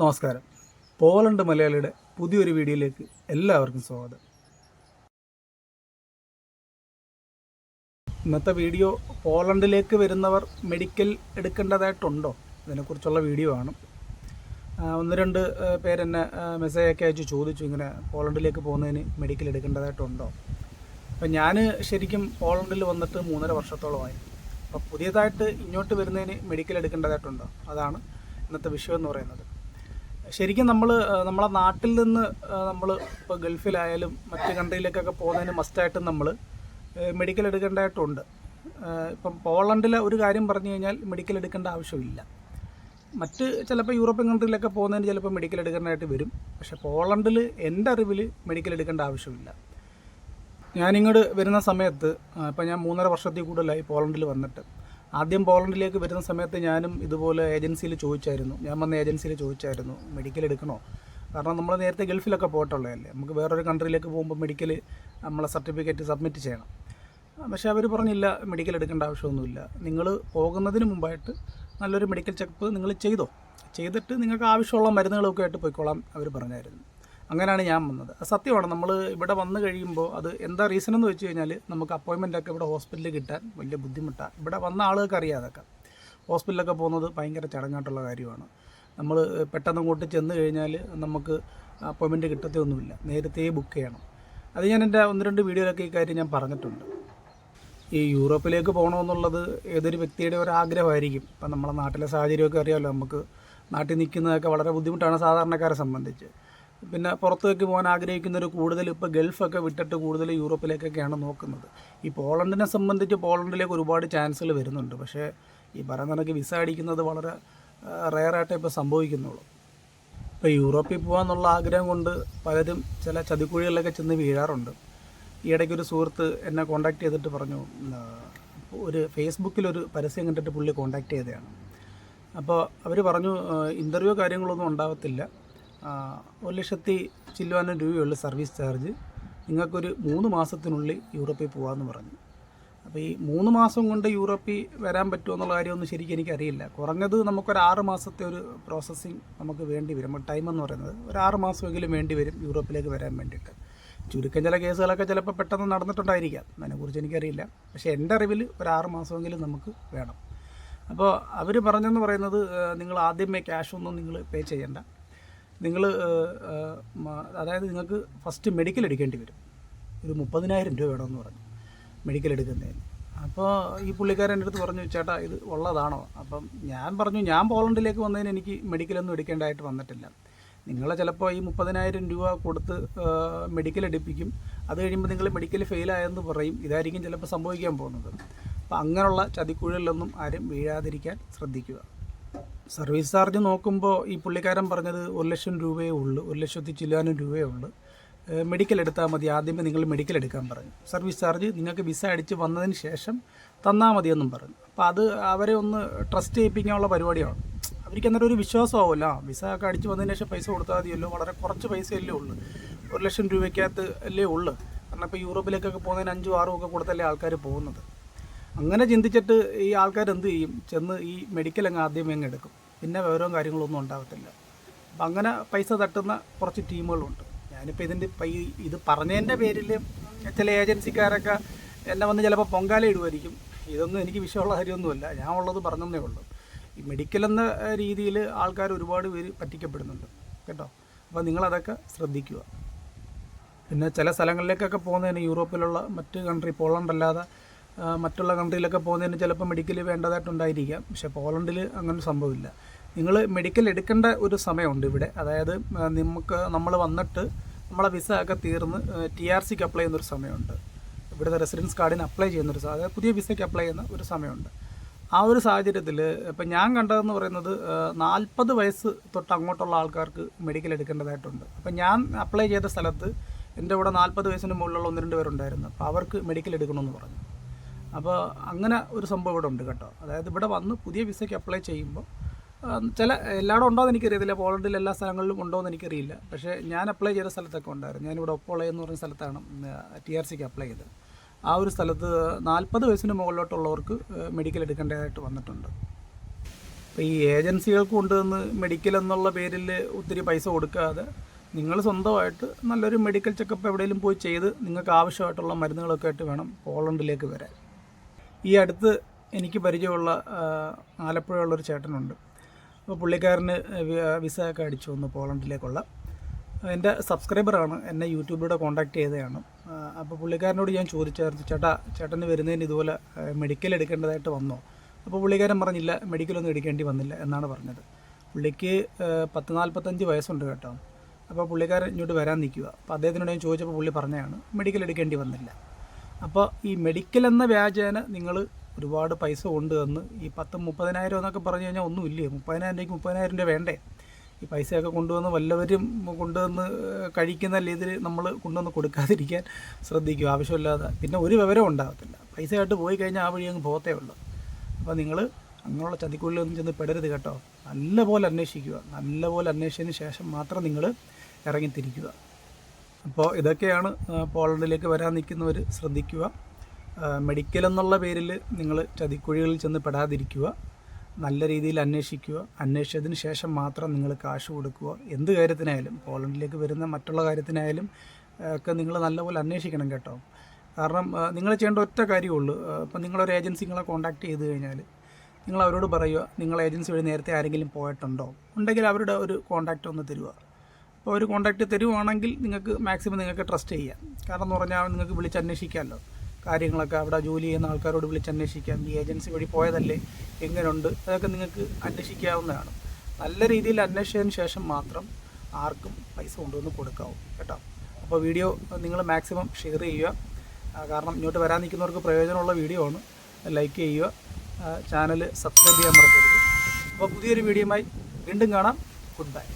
നമസ്കാരം. പോളണ്ട് മലയാളിയുടെ പുതിയൊരു വീഡിയോയിലേക്ക് എല്ലാവർക്കും സ്വാഗതം. ഇന്നത്തെ വീഡിയോ പോളണ്ടിലേക്ക് വരുന്നവർ മെഡിക്കൽ എടുക്കേണ്ടതായിട്ടുണ്ടോ? ഇതിനെക്കുറിച്ചുള്ള വീഡിയോ ആണ്. ഒന്ന് രണ്ട് പേരെന്നെ മെസ്സേജ് മെസ്സേജൊക്കെ അയച്ച് ചോദിച്ചു ഇങ്ങനെ പോളണ്ടിലേക്ക് പോകുന്നതിന് മെഡിക്കൽ എടുക്കേണ്ടതായിട്ടുണ്ടോ? അപ്പം ഞാൻ ശരിക്കും പോളണ്ടിൽ വന്നിട്ട് മൂന്നര വർഷത്തോളമായി. അപ്പോൾ പുതിയതായിട്ട് ഇങ്ങോട്ട് വരുന്നതിന് മെഡിക്കൽ എടുക്കേണ്ടതായിട്ടുണ്ടോ? അതാണ് ഇന്നത്തെ വിഷയം എന്ന് പറയുന്നത്. ശരിക്കും നമ്മൾ നമ്മളെ നാട്ടിൽ നിന്ന് നമ്മൾ ഇപ്പോൾ ഗൾഫിലായാലും മറ്റ് കൺട്രിയിലേക്കൊക്കെ പോകുന്നതിന് മസ്റ്റായിട്ടും നമ്മൾ മെഡിക്കൽ എടുക്കേണ്ടതായിട്ടുണ്ട്. ഇപ്പം പോളണ്ടിലെ ഒരു കാര്യം പറഞ്ഞു കഴിഞ്ഞാൽ മെഡിക്കൽ എടുക്കേണ്ട ആവശ്യമില്ല. മറ്റ് ചിലപ്പോൾ യൂറോപ്യൻ കൺട്രിയിലൊക്കെ പോകുന്നതിന് ചിലപ്പോൾ മെഡിക്കൽ എടുക്കേണ്ടതായിട്ട് വരും. പക്ഷെ പോളണ്ടിൽ എന്റെ അറിവിൽ മെഡിക്കൽ എടുക്കേണ്ട ആവശ്യമില്ല. ഞാനിങ്ങോട്ട് വരുന്ന സമയത്ത് ഇപ്പം ഞാൻ മൂന്നര വർഷത്തിൽ കൂടുതലായി പോളണ്ടിൽ വന്നിട്ട്. ആദ്യം പോളണ്ടിലേക്ക് വരുന്ന സമയത്ത് ഞാനും ഇതുപോലെ ഏജൻസിയിൽ ചോദിച്ചായിരുന്നു. ഞാൻ വന്ന ഏജൻസിയിൽ ചോദിച്ചായിരുന്നു മെഡിക്കൽ എടുക്കണോ? കാരണം നമ്മൾ നേരത്തെ ഗൾഫിലൊക്കെ പോയിട്ടുള്ളതല്ലേ. നമുക്ക് വേറൊരു കൺട്രിയിലേക്ക് പോകുമ്പോൾ മെഡിക്കൽ നമ്മളെ സർട്ടിഫിക്കറ്റ് സബ്മിറ്റ് ചെയ്യണം. പക്ഷേ അവർ പറഞ്ഞില്ല മെഡിക്കൽ എടുക്കേണ്ട ആവശ്യമൊന്നുമില്ല. നിങ്ങൾ പോകുന്നതിന് മുമ്പായിട്ട് നല്ലൊരു മെഡിക്കൽ ചെക്കപ്പ് നിങ്ങൾ ചെയ്തോ? ചെയ്തിട്ട് നിങ്ങൾക്ക് ആവശ്യമുള്ള മരുന്നുകളൊക്കെ ആയിട്ട് പോയിക്കോളാം അവർ പറഞ്ഞായിരുന്നു. അങ്ങനെയാണ് ഞാൻ വന്നത്. സത്യമാണ്. നമ്മൾ ഇവിടെ വന്നു കഴിയുമ്പോൾ അത് എന്താ റീസൺ എന്ന് വെച്ച് കഴിഞ്ഞാൽ നമുക്ക് അപ്പോയിൻമെന്റ് ഒക്കെ ഇവിടെ ഹോസ്പിറ്റലിൽ കിട്ടാൻ വലിയ ബുദ്ധിമുട്ടാണ് ഇവിടെ വന്ന ആളുകൾക്ക് അറിയാതൊക്കെ ഹോസ്പിറ്റലൊക്കെ പോകുന്നത് ഭയങ്കര ചടങ്ങായിട്ടുള്ള കാര്യമാണ്. നമ്മൾ പെട്ടെന്ന് അങ്ങോട്ട് ചെന്ന് കഴിഞ്ഞാൽ നമുക്ക് അപ്പോയിൻമെന്റ് കിട്ടത്തൊന്നുമില്ല നേരത്തെ ബുക്ക് ചെയ്യണം. അത് ഞാൻ എന്റെ ഒന്ന് രണ്ട് വീഡിയോയിലൊക്കെ ഈ കാര്യം ഞാൻ പറഞ്ഞിട്ടുണ്ട്. ഈ യൂറോപ്പിലേക്ക് പോകണമെന്നുള്ളത് ഏതൊരു വ്യക്തിയുടെ ഒരു ആഗ്രഹമായിരിക്കും. ഇപ്പം നമ്മളെ നാട്ടിലെ സാഹചര്യമൊക്കെ അറിയാമല്ലോ നമുക്ക് നാട്ടിൽ നിൽക്കുന്നതൊക്കെ വളരെ ബുദ്ധിമുട്ടാണ് സാധാരണക്കാരെ സംബന്ധിച്ച്. പിന്നെ പുറത്തേക്ക് പോകാൻ ആഗ്രഹിക്കുന്നവർ കൂടുതൽ ഇപ്പോൾ ഗൾഫൊക്കെ വിട്ടിട്ട് കൂടുതൽ യൂറോപ്പിലേക്കൊക്കെയാണ് നോക്കുന്നത്. ഈ പോളണ്ടിനെ സംബന്ധിച്ച് പോളണ്ടിലേക്ക് ഒരുപാട് ചാൻസുകൾ വരുന്നുണ്ട്. പക്ഷേ ഈ പറയുന്ന കണക്ക് വിസ അടിക്കുന്നത് വളരെ റെയറായിട്ടേ ഇപ്പോൾ സംഭവിക്കുന്നുള്ളൂ. ഇപ്പോൾ യൂറോപ്പിൽ പോകാമെന്നുള്ള ആഗ്രഹം കൊണ്ട് പലരും ചില ചതിക്കുഴികളിലൊക്കെ ചെന്ന് വീഴാറുണ്ട്. ഈ ഇടയ്ക്ക് ഒരു സുഹൃത്ത് എന്നെ കോൺടാക്ട് ചെയ്തിട്ട് പറഞ്ഞു ഒരു ഫേസ്ബുക്കിലൊരു പരസ്യം കണ്ടിട്ട് പുള്ളി കോൺടാക്ട് ചെയ്തതാണ്. അപ്പോൾ അവർ പറഞ്ഞു ഇന്റർവ്യൂ കാര്യങ്ങളൊന്നും ഉണ്ടാവത്തില്ല. ആ, ഒരു ലക്ഷത്തി ചില്ലുവാനും രൂപയുള്ള സർവീസ് ചാർജ് നിങ്ങൾക്കൊരു മൂന്ന് മാസത്തിനുള്ളിൽ യൂറോപ്പിൽ പോകാമെന്ന് പറഞ്ഞു. അപ്പോൾ ഈ മൂന്ന് മാസം കൊണ്ട് യൂറോപ്പിൽ വരാൻ പറ്റുമോ എന്നുള്ള കാര്യമൊന്നും ശരിക്കും എനിക്കറിയില്ല. കുറഞ്ഞത് നമുക്കൊരു ആറ് മാസത്തെ ഒരു പ്രോസസ്സിങ് നമുക്ക് വേണ്ടി വരും. ടൈം എന്ന് പറയുന്നത് ഒരു ആറ് മാസമെങ്കിലും വേണ്ടി വരും യൂറോപ്പിലേക്ക് വരാൻ വേണ്ടിയിട്ട്. ചുരുക്കം ചില കേസുകളൊക്കെ ചിലപ്പോൾ പെട്ടെന്ന് നടന്നിട്ടുണ്ടായിരിക്കാം. അതിനെക്കുറിച്ച് എനിക്കറിയില്ല. പക്ഷേ എന്റെ അറിവിൽ ഒരു ആറ് മാസമെങ്കിലും നമുക്ക് വേണം. അപ്പോൾ അവർ പറഞ്ഞെന്ന് പറയുന്നത് നിങ്ങൾ ആദ്യമേ ക്യാഷ് ഒന്നും നിങ്ങൾ പേ ചെയ്യണ്ട. നിങ്ങൾ അതായത് നിങ്ങൾക്ക് ഫസ്റ്റ് മെഡിക്കൽ എടുക്കേണ്ടി വരും. ഒരു മുപ്പതിനായിരം രൂപ വേണമെന്ന് പറഞ്ഞു മെഡിക്കൽ എടുക്കുന്നതിന്. അപ്പോൾ ഈ പുള്ളിക്കാരൻ അടുത്ത് പറഞ്ഞു ചേട്ടാ ഇത് ഉള്ളതാണോ? അപ്പം ഞാൻ പറഞ്ഞു ഞാൻ പോളണ്ടിലേക്ക് വന്നതിന് എനിക്ക് മെഡിക്കലൊന്നും എടുക്കേണ്ടതായിട്ട് വന്നിട്ടില്ല. നിങ്ങൾ ചിലപ്പോൾ ഈ മുപ്പതിനായിരം രൂപ കൊടുത്ത് മെഡിക്കൽ എടുപ്പിക്കും. അത് കഴിയുമ്പോൾ നിങ്ങൾ മെഡിക്കൽ ഫെയിലായെന്ന് പറയും. ഇതായിരിക്കും ചിലപ്പോൾ സംഭവിക്കാൻ പോകുന്നത്. അപ്പം അങ്ങനെയുള്ള ചതിക്കുഴലിലൊന്നും ആരും വീഴാതിരിക്കാൻ ശ്രദ്ധിക്കുക. സർവീസ് ചാർജ് നോക്കുമ്പോൾ ഈ പുള്ളിക്കാരൻ പറഞ്ഞത് ഒരു ലക്ഷം രൂപയേ ഉള്ളൂ ഒരു ലക്ഷത്തി ചില്ലാനും രൂപയേ ഉള്ളൂ. മെഡിക്കൽ എടുത്താൽ മതി ആദ്യമേ നിങ്ങൾ മെഡിക്കൽ എടുക്കാൻ പറഞ്ഞു. സർവീസ് ചാർജ് നിങ്ങൾക്ക് വിസ അടിച്ച് വന്നതിന് ശേഷം തന്നാൽ മതിയെന്നും പറഞ്ഞു. അപ്പോൾ അത് അവരെ ഒന്ന് ട്രസ്റ്റ് ചെയ്യിപ്പിക്കാനുള്ള പരിപാടിയാണ്. അവർക്ക് അന്നേരം ഒരു വിശ്വാസമാവുമല്ല വിസ ഒക്കെ അടിച്ച് വന്നതിന് ശേഷം പൈസ കൊടുത്താൽ മതിയല്ലോ വളരെ കുറച്ച് പൈസയല്ലേ ഉള്ളൂ. ഒരു ലക്ഷം രൂപയ്ക്കകത്ത് അല്ലേ ഉള്ളൂ. കാരണം ഇപ്പോൾ യൂറോപ്പിലേക്കൊക്കെ പോകുന്നതിന് അഞ്ചും ആറും ഒക്കെ കൊടുത്തല്ലേ ആൾക്കാർ പോകുന്നത്. അങ്ങനെ ചിന്തിച്ചിട്ട് ഈ ആൾക്കാർ എന്ത് ചെയ്യും? ചെന്ന് ഈ മെഡിക്കൽ അങ്ങ് ആദ്യമേ അങ്ങ് എടുക്കും. പിന്നെ വിവരവും കാര്യങ്ങളൊന്നും ഉണ്ടാകത്തില്ല അപ്പം അങ്ങനെ പൈസ തട്ടുന്ന കുറച്ച് ടീമുകളുണ്ട്. ഞാനിപ്പോൾ ഇതിന്റെ ഇപ്പം ഈ ഇത് പറഞ്ഞതിന്റെ പേരിൽ ചില ഏജൻസിക്കാരൊക്കെ എന്നെ വന്ന് ചിലപ്പോൾ പൊങ്കാല ഇടുമായിരിക്കും ഇതൊന്നും എനിക്ക് വിഷയമുള്ള കാര്യമൊന്നുമല്ല. ഞാൻ ഉള്ളത് പറഞ്ഞതേ ഉള്ളൂ. ഈ മെഡിക്കൽ എന്ന രീതിയിൽ ആൾക്കാർ ഒരുപാട് പേര് പറ്റിക്കപ്പെടുന്നുണ്ട്. കേട്ടോ? അപ്പോൾ നിങ്ങളതൊക്കെ ശ്രദ്ധിക്കുക. പിന്നെ ചില സ്ഥലങ്ങളിലേക്കൊക്കെ പോകുന്നതിന് യൂറോപ്പിലുള്ള മറ്റ് കൺട്രി പോളണ്ട് അല്ലാതെ മറ്റുള്ള കൺട്രിയിലൊക്കെ പോകുന്നതിന് ചിലപ്പോൾ മെഡിക്കൽ വേണ്ടതായിട്ടുണ്ടായിരിക്കാം. പക്ഷേ പോളണ്ടിൽ അങ്ങനെ സംഭവമില്ല. നിങ്ങൾ മെഡിക്കൽ എടുക്കേണ്ട ഒരു സമയമുണ്ട് ഇവിടെ. അതായത് നമുക്ക് നമ്മൾ വന്നിട്ട് നമ്മളെ വിസ ഒക്കെ തീർന്ന് ടി ആർ സിക്ക് അപ്ലൈ ചെയ്യുന്നൊരു സമയമുണ്ട്. ഇവിടുത്തെ റെസിഡൻസ് കാർഡിന് അപ്ലൈ ചെയ്യുന്നൊരു അതായത് പുതിയ വിസയ്ക്ക് അപ്ലൈ ചെയ്യുന്ന ഒരു സമയമുണ്ട്. ആ ഒരു സാഹചര്യത്തിൽ ഇപ്പം ഞാൻ കണ്ടതെന്ന് പറയുന്നത് നാൽപ്പത് വയസ്സ് തൊട്ട് അങ്ങോട്ടുള്ള ആൾക്കാർക്ക് മെഡിക്കൽ എടുക്കേണ്ടതായിട്ടുണ്ട്. അപ്പം ഞാൻ അപ്ലൈ ചെയ്ത സ്ഥലത്ത് എന്റെ കൂടെ നാൽപ്പത് വയസ്സിന് മുകളിലുള്ള ഒന്ന് രണ്ട് പേരുണ്ടായിരുന്നു. അപ്പോൾ അവർക്ക് മെഡിക്കൽ എടുക്കണമെന്ന് പറഞ്ഞു. അപ്പോൾ അങ്ങനെ ഒരു സംഭവം ഇവിടെ ഉണ്ട് കേട്ടോ. അതായത് ഇവിടെ വന്ന് പുതിയ വിസയ്ക്ക് അപ്ലൈ ചെയ്യുമ്പോൾ ചില എല്ലായിടും ഉണ്ടോ എന്ന് എനിക്കറിയത്തില്ല. പോളണ്ടിൽ എല്ലാ സ്ഥലങ്ങളിലും ഉണ്ടോ എന്ന് എനിക്കറിയില്ല. പക്ഷേ ഞാൻ അപ്ലൈ ചെയ്ത സ്ഥലത്തൊക്കെ ഉണ്ടായിരുന്നു. ഞാനിവിടെ ഒപ്പോള എന്ന് പറഞ്ഞ സ്ഥലത്താണ് ടി ആർ സിക്ക് അപ്ലൈ ചെയ്തത്. ആ ഒരു സ്ഥലത്ത് നാൽപ്പത് വയസ്സിന് മുകളിലോട്ടുള്ളവർക്ക് മെഡിക്കൽ എടുക്കേണ്ടതായിട്ട് വന്നിട്ടുണ്ട്. അപ്പോൾ ഈ ഏജൻസികൾക്ക് കൊണ്ടുവന്ന് മെഡിക്കൽ എന്നുള്ള പേരിൽ ഒത്തിരി പൈസ കൊടുക്കാതെ നിങ്ങൾ സ്വന്തമായിട്ട് നല്ലൊരു മെഡിക്കൽ ചെക്കപ്പ് എവിടെയെങ്കിലും പോയി ചെയ്ത് നിങ്ങൾക്ക് ആവശ്യമായിട്ടുള്ള മരുന്നുകളൊക്കെ ആയിട്ട് വേണം പോളണ്ടിലേക്ക് വരാൻ. ഈ അടുത്ത് എനിക്ക് പരിചയമുള്ള ആലപ്പുഴയുള്ളൊരു ചേട്ടനുണ്ട്. അപ്പോൾ പുള്ളിക്കാരന് വിസ ഒക്കെ അടിച്ചു വന്നു പോളണ്ടിലേക്കുള്ള. എന്റെ സബ്സ്ക്രൈബറാണ് എന്നെ യൂട്യൂബിലൂടെ കോൺടാക്റ്റ് ചെയ്തതാണ് അപ്പോൾ പുള്ളിക്കാരനോട് ഞാൻ ചോദിച്ചായിരുന്നു ചേട്ടാ ചേട്ടന് വരുന്നതിന് ഇതുപോലെ മെഡിക്കൽ എടുക്കേണ്ടതായിട്ട് വന്നോ? അപ്പോൾ പുള്ളിക്കാരൻ പറഞ്ഞില്ല മെഡിക്കലൊന്നും എടുക്കേണ്ടി വന്നില്ല എന്നാണ് പറഞ്ഞത്. പുള്ളിക്ക് പത്ത് നാൽപ്പത്തഞ്ച് വയസ്സുണ്ട് കേട്ടോ. അപ്പോൾ പുള്ളിക്കാരൻ ഇങ്ങോട്ട് വരാൻ നിൽക്കുക അപ്പോൾ അദ്ദേഹത്തിനോട് ഞാൻ ചോദിച്ചപ്പോൾ പുള്ളി പറഞ്ഞതാണ് മെഡിക്കൽ എടുക്കേണ്ടി വന്നില്ല. അപ്പോൾ ഈ മെഡിക്കൽ എന്ന വ്യാജേന നിങ്ങൾ ഒരുപാട് പൈസ കൊണ്ട് തന്ന് ഈ പത്ത് മുപ്പതിനായിരം എന്നൊക്കെ പറഞ്ഞു കഴിഞ്ഞാൽ ഒന്നുമില്ലേ മുപ്പതിനായിരം രൂപയ്ക്ക് മുപ്പതിനായിരം രൂപ വേണ്ടേ? ഈ പൈസയൊക്കെ കൊണ്ടുവന്ന് വല്ലവരും കൊണ്ടുവന്ന് കഴിക്കുന്ന രീതിയിൽ നമ്മൾ കൊണ്ടുവന്ന് കൊടുക്കാതിരിക്കാൻ ശ്രദ്ധിക്കുക. ആവശ്യമില്ലാതെ. പിന്നെ ഒരു വിവരം ഉണ്ടാകത്തില്ല. പൈസയായിട്ട് പോയി കഴിഞ്ഞാൽ ആ വഴി അങ്ങ് പോകത്തേ ഉള്ളൂ. അപ്പോൾ നിങ്ങൾ അങ്ങനെയുള്ള ചതിക്കുള്ളിലൊന്നും ചെന്ന് പെടരുത് കേട്ടോ. നല്ലപോലെ അന്വേഷിക്കുക. നല്ലപോലെ അന്വേഷിച്ചതിന് ശേഷം മാത്രം നിങ്ങൾ ഇറങ്ങിത്തിരിക്കുക. അപ്പോൾ ഇതൊക്കെയാണ് പോളണ്ടിലേക്ക് വരാൻ നിൽക്കുന്നവർ ശ്രദ്ധിക്കുക. മെഡിക്കൽ എന്നുള്ള പേരിൽ നിങ്ങൾ ചതിക്കുഴികളിൽ ചെന്ന് പെടാതിരിക്കുക. നല്ല രീതിയിൽ അന്വേഷിക്കുക. അന്വേഷിച്ചതിന് ശേഷം മാത്രം നിങ്ങൾ കാശ് കൊടുക്കുക. എന്ത് കാര്യത്തിനായാലും പോളണ്ടിലേക്ക് വരുന്ന മറ്റുള്ള കാര്യത്തിനായാലും ഒക്കെ നിങ്ങൾ നല്ലപോലെ അന്വേഷിക്കണം കേട്ടോ. കാരണം നിങ്ങൾ ചെയ്യേണ്ട ഒറ്റ കാര്യമുള്ളൂ ഇപ്പം നിങ്ങളൊരു ഏജൻസി നിങ്ങളെ കോൺടാക്ട് ചെയ്ത് കഴിഞ്ഞാൽ നിങ്ങൾ അവരോട് പറയുക നിങ്ങൾ ഏജൻസി വഴി നേരത്തെ ആരെങ്കിലും പോയിട്ടുണ്ടോ? ഉണ്ടെങ്കിൽ അവരുടെ ഒരു കോൺടാക്റ്റ് ഒന്ന് തരിക. ഒരു കോൺടാക്റ്റ് തരുവാണെങ്കിൽ നിങ്ങൾക്ക് മാക്സിമം നിങ്ങൾക്ക് ട്രസ്റ്റ് ചെയ്യാം. കാരണം എന്ന് പറഞ്ഞാൽ നിങ്ങൾക്ക് വിളിച്ച് അന്വേഷിക്കാമല്ലോ. കാര്യങ്ങളൊക്കെ അവിടെ ജോലി ചെയ്യുന്ന ആൾക്കാരോട് വിളിച്ച് അന്വേഷിക്കാം. ഈ ഏജൻസി വഴി പോയതല്ലേ? എങ്ങനെയുണ്ട് അതൊക്കെ നിങ്ങൾക്ക് അന്വേഷിക്കാവുന്നതാണ്. നല്ല രീതിയിൽ അന്വേഷിച്ചതിന് ശേഷം മാത്രം ആർക്കും പൈസ കൊണ്ടുവന്ന് കൊടുക്കാവും. കേട്ടോ? അപ്പോൾ വീഡിയോ നിങ്ങൾ മാക്സിമം ഷെയർ ചെയ്യുക. കാരണം ഇങ്ങോട്ട് വരാൻ നിൽക്കുന്നവർക്ക് പ്രയോജനമുള്ള വീഡിയോ ആണ്. ലൈക്ക് ചെയ്യുക. ചാനൽ സബ്സ്ക്രൈബ് ചെയ്യാൻ മറക്കരുത്. അപ്പോൾ പുതിയൊരു വീഡിയോയുമായി വീണ്ടും കാണാം. Good bye